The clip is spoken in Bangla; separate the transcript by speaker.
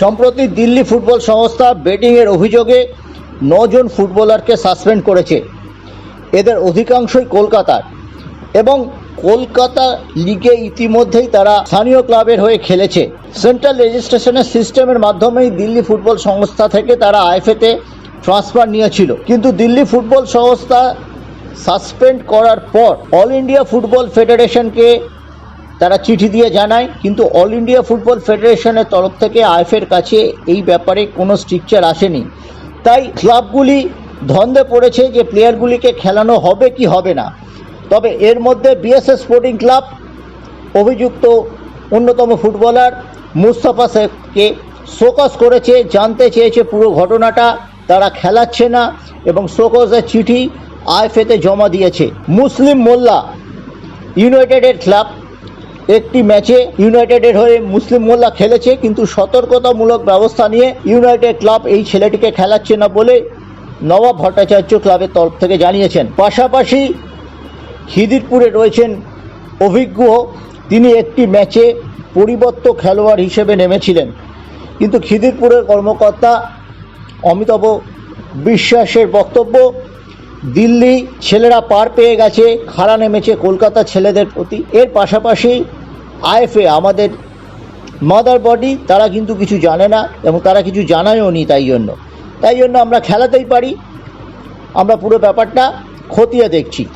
Speaker 1: সম্প্রতি দিল্লি ফুটবল সংস্থা বেটিংয়ের অভিযোগে নজন ফুটবলারকে সাসপেন্ড করেছে। এদের অধিকাংশই কলকাতার। এবং কলকাতা লিগে ইতিমধ্যেই তারা স্থানীয় ক্লাবের হয়ে খেলেছে। সেন্ট্রাল রেজিস্ট্রেশনের সিস্টেমের মাধ্যমেই দিল্লি ফুটবল সংস্থা থেকে তারা আইএফএতে ট্রান্সফার নিয়েছিল। কিন্তু দিল্লি ফুটবল সংস্থা সাসপেন্ড করার পর অল ইন্ডিয়া ফুটবল ফেডারেশনকে তারা চিঠি দিয়ে জানায়, কিন্তু অল ইন্ডিয়া ফুটবল ফেডারেশনের তরফ থেকে আইএফের কাছে এই ব্যাপারে কোনো স্ট্রিকচার আসেনি। তাই ক্লাবগুলি ধন্দে পড়েছে যে প্লেয়ারগুলিকে খেলানো হবে কি হবে না। তবে এর মধ্যে বিএসএস স্পোর্টিং ক্লাব, অভিযুক্ত অন্যতম ফুটবলার মুস্তাফা শেখকে শোকস করেছে, জানতে চেয়েছে পুরো ঘটনাটা। তারা খেলাচ্ছে না এবং শোকসের চিঠি আইএফএতে জমা দিয়েছে। মুসলিম মোল্লা ইউনাইটেডের ক্লাব একটি ম্যাচে ইউনাইটেডের হয়ে মুসলিম মোল্লা খেলেছে, কিন্তু সতর্কতামূলক ব্যবস্থা নিয়ে ইউনাইটেড ক্লাব এই ছেলেটিকে খেলাচ্ছে না বলে নবাব ভট্টাচার্য ক্লাবের তরফ থেকে জানিয়েছেন। পাশাপাশি খিদিরপুরে রয়েছেন অভিজ্ঞ। তিনি একটি ম্যাচে পরিবর্ত খেলোয়াড় হিসেবে নেমেছিলেন। কিন্তু খিদিরপুরের কর্মকর্তা অমিতাভ বিশ্বাসের বক্তব্য, দিল্লি ছেলেরা পার পেয়ে গেছে, খাড়া নেমেছে কলকাতা ছেলেদের প্রতি। এর পাশাপাশি আইএফএ আমাদের মাদার বডি তারা কিন্তু কিছু জানে না এবং তারা কিছু জানায়ও নি তাই জন্য। তাই জন্য আমরা খেলাতেই পারি। আমরা পুরো ব্যাপারটা খতিয়ে দেখছি।